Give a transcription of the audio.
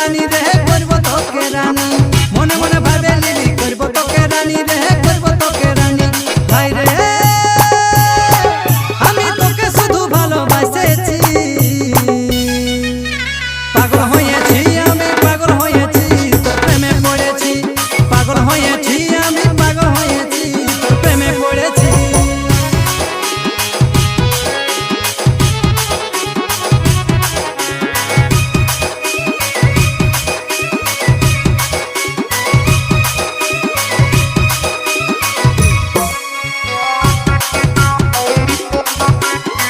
রানী রে, করব তোকে রানী। মনে মনে ভাবে লিলি করব তোকে রানী রে, করব তোকে রানী। ভাই রে, আমি তোকে শুধু ভালোবাসেছি। পাগল হয়ে